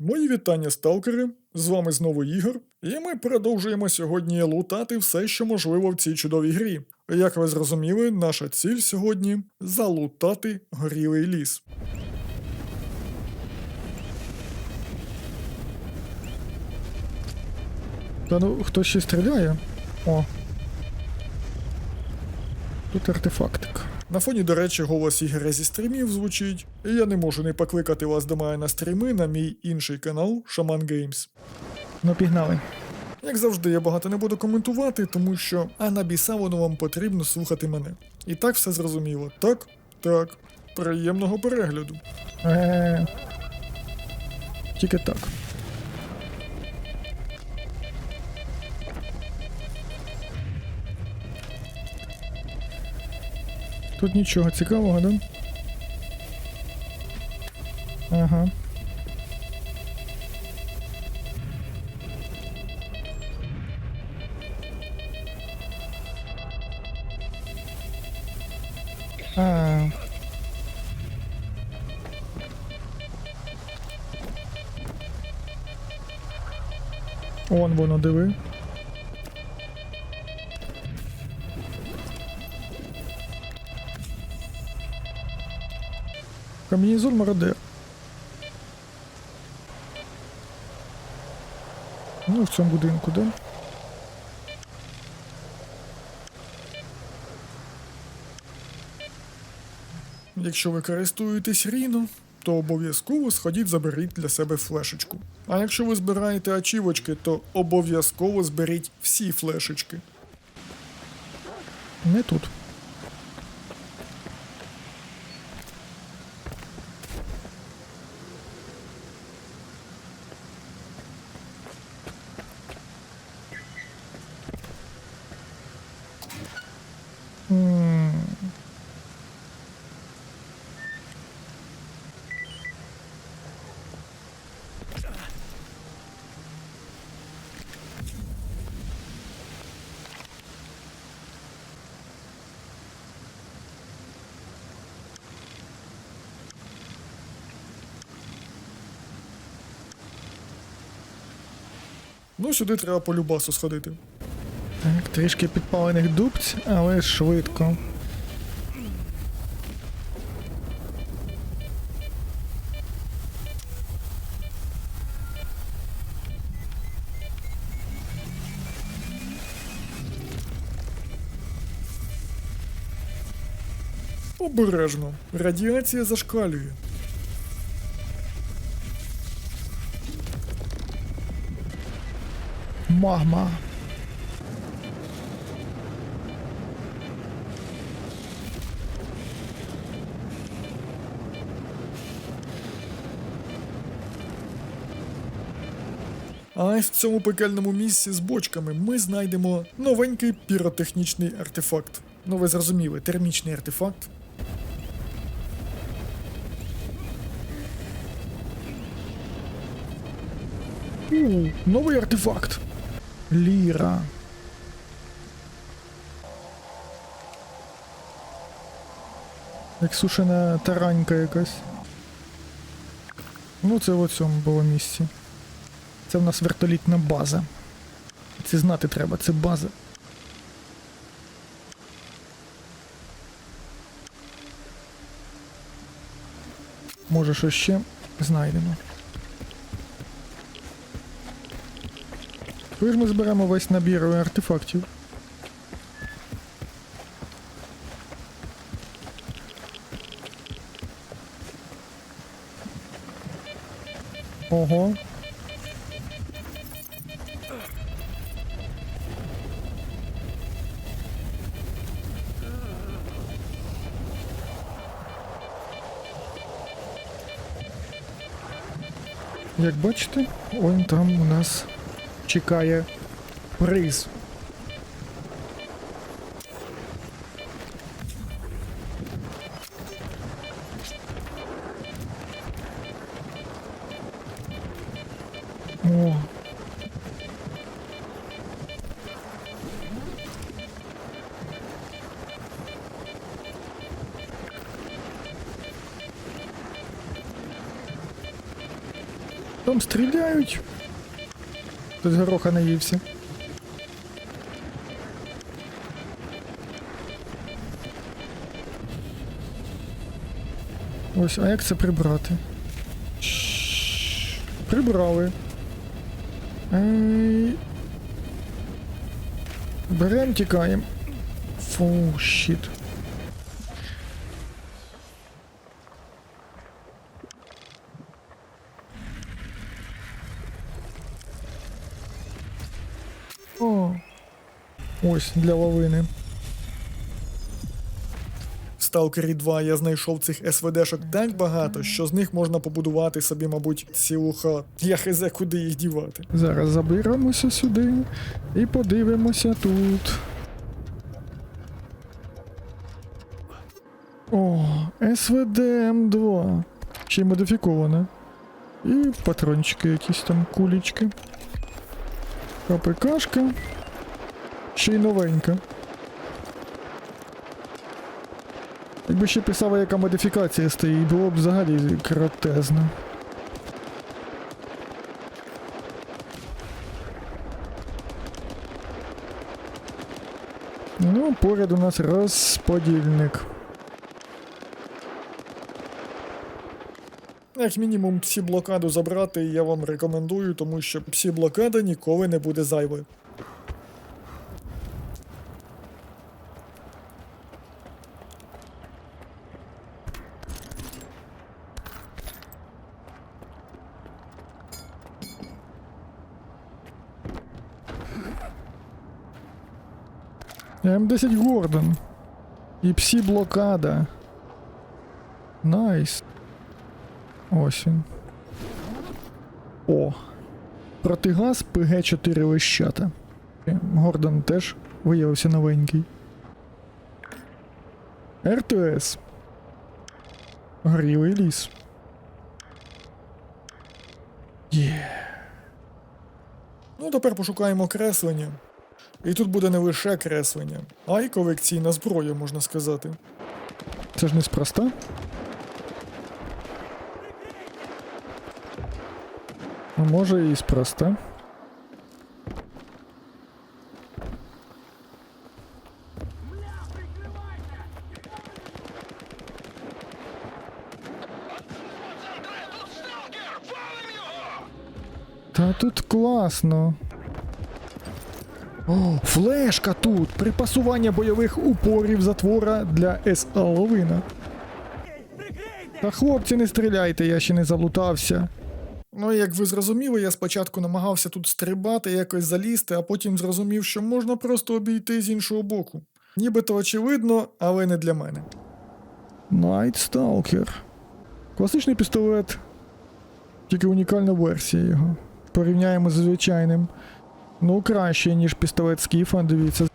Мої вітання, сталкери! З вами знову Ігор, і ми продовжуємо сьогодні лутати все, що можливо в цій чудовій грі. Як ви зрозуміли, наша ціль сьогодні залутати горілий ліс. Та ну хтось ще стріляє. О. Тут артефактик. На фоні, до речі, голос Ігоря зі стрімів звучить, і я не можу не покликати вас до мене на стріми на мій інший канал Shaman Games. Ну пігнали. Як завжди, я багато не буду коментувати, тому що а на біса воно вам потрібно слухати мене. І так все зрозуміло. Так? Так. Приємного перегляду. Е. Тільки так. Тут нічого цікавого, да? Ага. А. Он воно диви. Комбінезон мародер. Ну, в цьому будинку, да? Якщо ви користуєтесь Ріно, то обов'язково сходіть заберіть для себе флешечку. А якщо ви збираєте ачівочки, то обов'язково зберіть всі флешечки. Не тут. Ну, сюди треба по любасу сходити. Трішки підпалених дубць, але швидко. Обережно. Радіація зашкалює. Магма. А в цьому пекельному місці з бочками ми знайдемо новенький піротехнічний артефакт. Ну ви зрозуміли, термічний артефакт. У, новий артефакт. Ліра. Як сушена таранька якась. Ну, це в цьому було місці. Це в нас вертолітна база. Це знати треба, це база. Може, що ще знайдемо. Коли ж ми зберемо весь набір артефактів. Ого. Як бачите, он там у нас чекає приз. Хтось гороха наївся. Ось, а як це прибрати? Прибрали. Берем, тікаємо. Фу, щит. О. Ось для лавини. В Stalker 2 я знайшов цих СВДшок так багато, що з них можна побудувати собі, мабуть, цілу хату. Я хизе, куди їх дівати. Зараз заберемося сюди і подивимося тут. О, СВД М2. Ще й модифіковане. І патрончики якісь там, кулічки. КПКшка. Ще й новенька. Якби ще писала, яка модифікація стоїть, було б взагалі кротезно. Ну, поряд у нас розподільник. Як мінімум, всі блокаду забрати я вам рекомендую, тому що всі блокада ніколи не буде зайвою. М10 Гордон. І псі блокада. Найс. Ось. О. Протигаз ПГ-4 лищата. Гордон теж виявився новенький. РТС. Горілий ліс. Є. Ну, тепер пошукаємо креслення. І тут буде не лише креслення, а й колекційна зброя, можна сказати. Це ж неспроста. Ну, Може і спроста. Та тут класно. Флешка тут! Припасування бойових упорів затвора для СА Ловина. Та хлопці, не стріляйте, я ще не залутався. Ну, як ви зрозуміли, я спочатку намагався тут стрибати, якось залізти, а потім зрозумів, що можна просто обійти з іншого боку. Нібито очевидно, але не для мене. Stalker. Класичний пістолет. Тільки унікальна версія його. Порівняємо з звичайним. Ну, краще, ніж пістолет Скіфа, дивіться.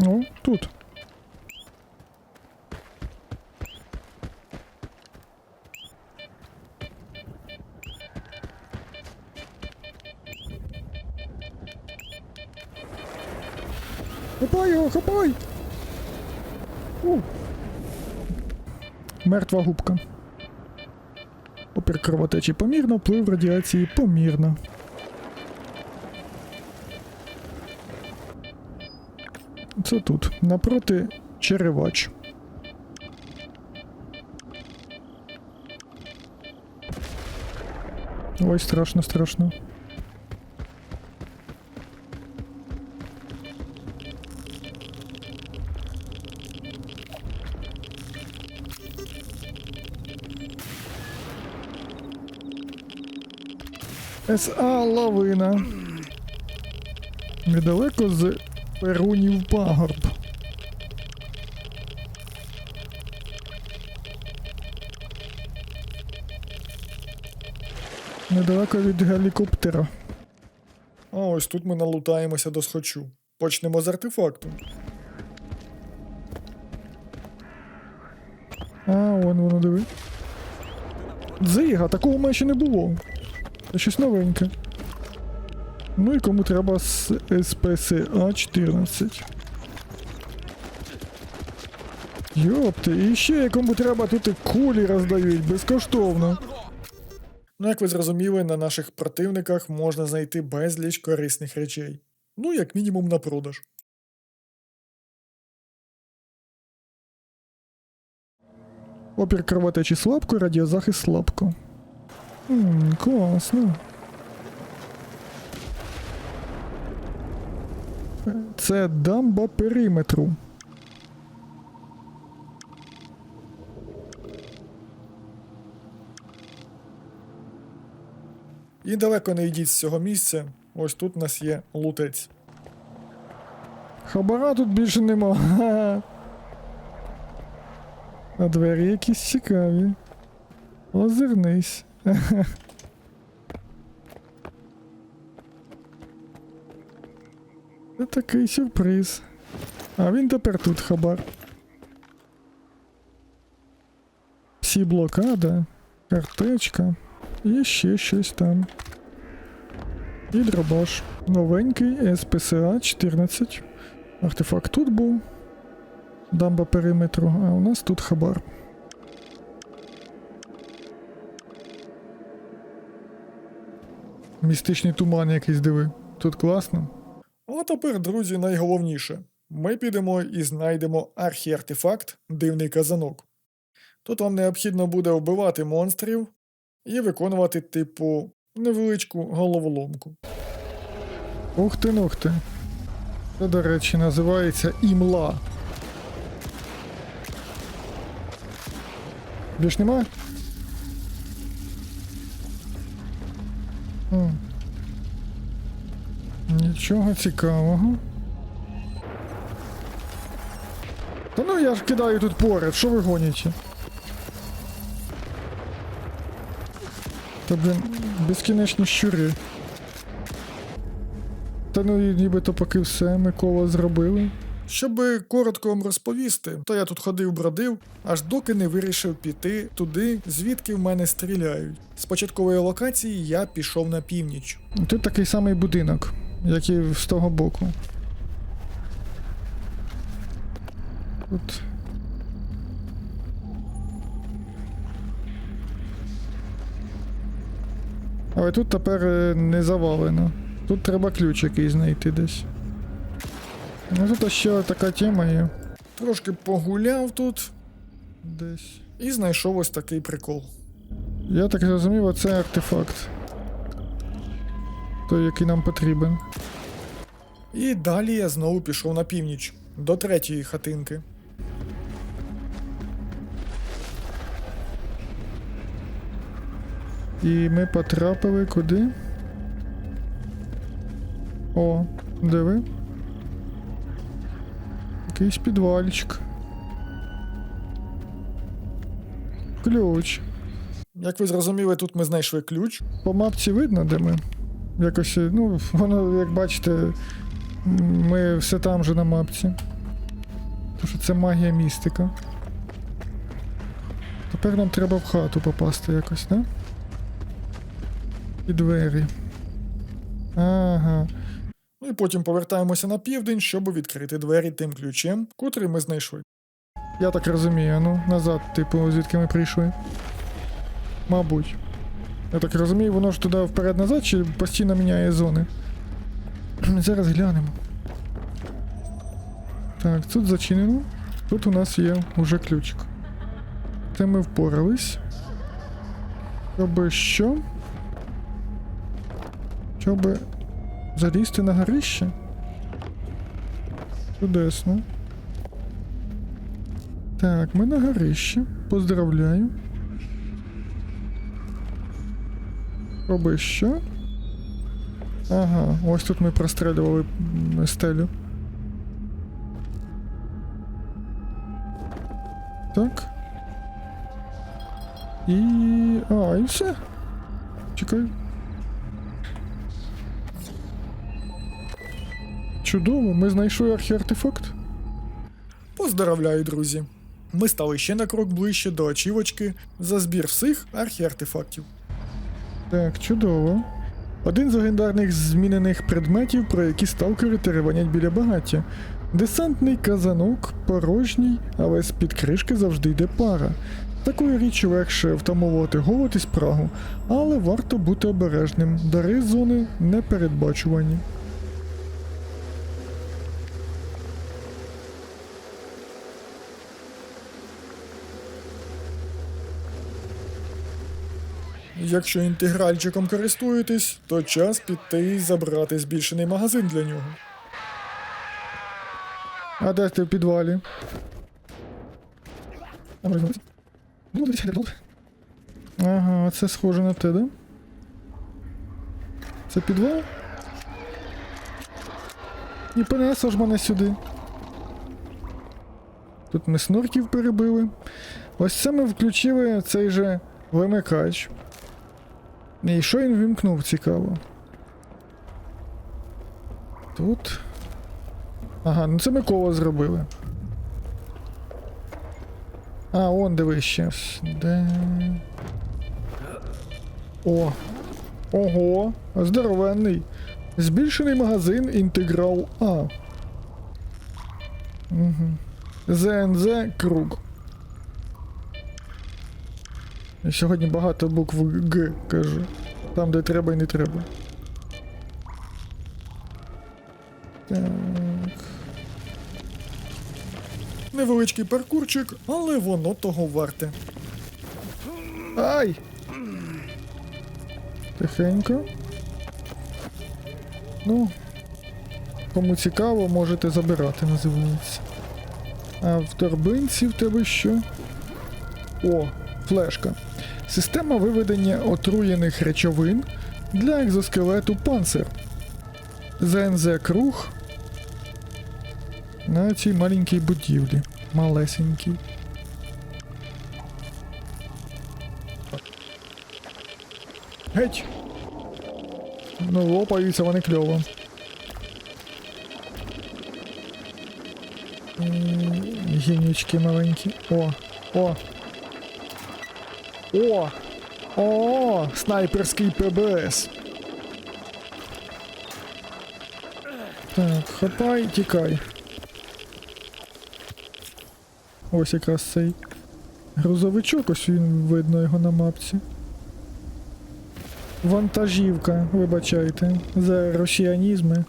Ну, тут. Хапай його, хапай! У. Мертва губка. Опір кровотечі помірно, вплив радіації помірно. Це тут. Напроти черевач. Ой, страшно, страшно. СА лавина. Недалеко з Перунів пагорб. Недалеко від гелікоптера. А ось тут ми налутаємося до схочу. Почнемо з артефакту. А, вон воно диви. Дзига, такого майже не було. Це щось новеньке. Ну і кому треба з СПСА 14. Йопти, і ще кому треба тут і кулі роздають безкоштовно. Ну, як ви зрозуміли, на наших противниках можна знайти безліч корисних речей. Ну, як мінімум на продаж. Опір кровотечі слабко, радіозахист слабко. Ммм, класно. Це дамба периметру. І далеко не йдіть з цього місця. Ось тут у нас є лутець. Хабара тут більше нема. Ха-ха. А двері якісь цікаві. Озирнись. Це такий сюрприз. А він тепер тут хабар. Всі блокада, картечка і ще щось там. І дробаш. Новенький СПСА 14. Артефакт тут був. Дамба периметру, а у нас тут хабар. Містичний туман якийсь диви. Тут класно. А тепер, друзі, найголовніше. Ми підемо і знайдемо архіартефакт Дивний казанок. Тут вам необхідно буде вбивати монстрів і виконувати, типу, невеличку головоломку. Ух ти, ух ти. Це, до речі, називається імла. Більш нема? Нічого цікавого. Та ну я ж кидаю тут поряд, що ви гоніте? Та блін, безкінечні щури. Та ну нібито поки все Микола зробили. Щоб коротко вам розповісти, то я тут ходив бродив, аж доки не вирішив піти туди, звідки в мене стріляють. З початкової локації я пішов на північ. Тут такий самий будинок, як і з того боку. Тут. Але тут тепер е, не завалено. Тут треба ключ якийсь знайти десь. Ну тут ще така тема є. Трошки погуляв тут Десь. і знайшов ось такий прикол. Я так зрозумів, оце артефакт. Той, який нам потрібен. І далі я знову пішов на північ, до третьої хатинки. І ми потрапили куди? О, диви. Якийсь підвальчик. Ключ. Як ви зрозуміли, тут ми знайшли ключ. По мапці видно, де ми. Якось, ну, воно, як бачите, ми все там же на мапці. Тому що це магія містика. Тепер нам треба в хату попасти якось, да? І двері. Ага. Ну і потім повертаємося на південь, щоб відкрити двері тим ключем, котрий ми знайшли. Я так розумію, ну, назад, типу, звідки ми прийшли. Мабуть. Я так розумію, воно ж туди вперед-назад чи постійно міняє зони. Зараз глянемо. Так, тут зачинено. Тут у нас є уже ключик. Це ми впорались. Щоб що? Щоб залізти на горище? Чудесно. Так, ми на горище. Поздравляю. Роби що? Ага, ось тут ми прострелювали стелю. Так. І. А, і все. Чекай. Чудово, ми знайшли архіартефакт. Поздравляю, друзі! Ми стали ще на крок ближче до очівочки за збір всіх архіартефактів. Так, чудово. Один з легендарних змінених предметів, про які сталкери тереванять біля багаття. Десантний казанок, порожній, але з-під кришки завжди йде пара. Такою річ легше втамовувати голод і спрагу, але варто бути обережним. Дари зони непередбачувані. Якщо інтегральчиком користуєтесь, то час піти і забрати збільшений магазин для нього. А де ти в підвалі? Ага, це схоже на те, да? Це підвал? І понесло ж мене сюди. Тут ми снурків перебили. Ось це ми включили цей же вимикач. І що він вимкнув, цікаво. Тут. Ага, ну це ми коло зробили. А, он дивись ще. Де. О. Ого, здоровенний. Збільшений магазин інтеграл А. Угу. ЗНЗ круг. Сьогодні багато букв Г кажу. Там, де треба і не треба. Так. Невеличкий паркурчик, але воно того варте. Ай! Тихенько. Ну, кому цікаво, можете забирати, називається. А в торбинці в тебе що? О, флешка. Система виведення отруєних речовин для екзоскелету панцир. ЗНЗ круг. На цій маленькій будівлі. Малесенькій. Геть! Ну, лопаються вони кльово. М, Гінючки маленькі. О! О! О! О! Снайперський ПБС. Так, хапай, тікай. Ось якраз цей грузовичок, ось він видно його на мапці. Вантажівка, вибачайте, за росіянізми.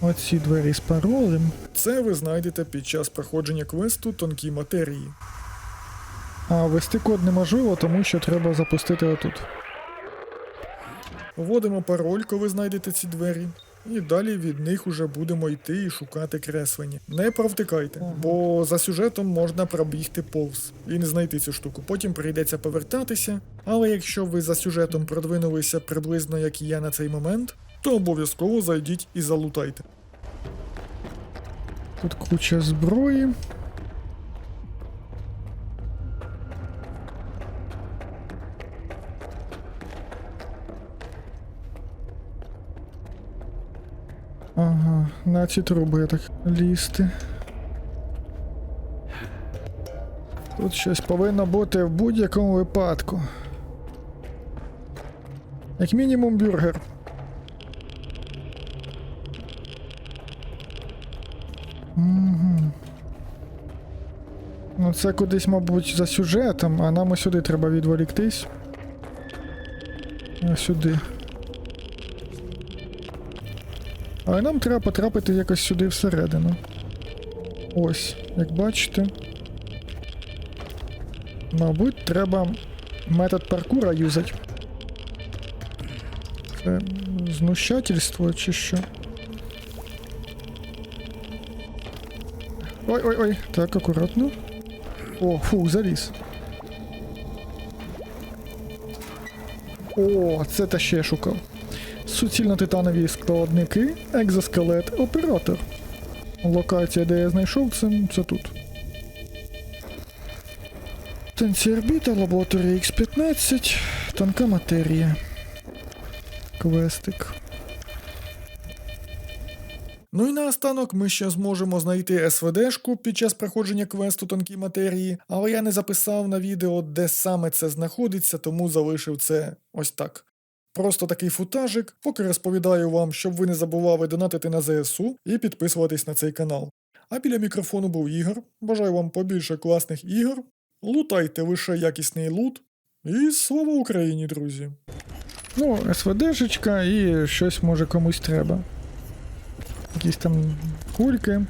Оці двері з паролем. Це ви знайдете під час проходження квесту тонкі матерії. А ввести код неможливо, тому що треба запустити отут. Вводимо пароль, коли знайдете ці двері. І далі від них уже будемо йти і шукати креслення. Не провтикайте, бо за сюжетом можна пробігти повз і не знайти цю штуку. Потім прийдеться повертатися. Але якщо ви за сюжетом продвинулися приблизно як і я на цей момент, то обов'язково зайдіть і залутайте. Тут куча зброї. Ага, на ці труби так лізти. Тут щось повинно бути в будь-якому випадку. Як мінімум бюргер. Ну це кудись, мабуть, за сюжетом, а нам ось сюди треба відволіктись. Ось сюди. Але нам треба потрапити якось сюди всередину. Ось, як бачите. Мабуть, треба метод паркура юзати. Це знущательство чи що? Ой-ой-ой, так, акуратно. О, фу, заліз. О, це та ще шукав. Суцільно-титанові складники, екзоскелет, оператор. Локація, де я знайшов, це, це тут. Станція орбіта, лабораторія X15, тонка матерія. Квестик. Ну і наостанок ми ще зможемо знайти СВДшку під час проходження квесту тонкі матерії, але я не записав на відео, де саме це знаходиться, тому залишив це ось так. Просто такий футажик, поки розповідаю вам, щоб ви не забували донатити на ЗСУ і підписуватись на цей канал. А біля мікрофону був Ігор. Бажаю вам побільше класних ігор. Лутайте лише якісний лут. І слава Україні, друзі! Ну, СВДшечка і щось може комусь треба. Якісь там кульки.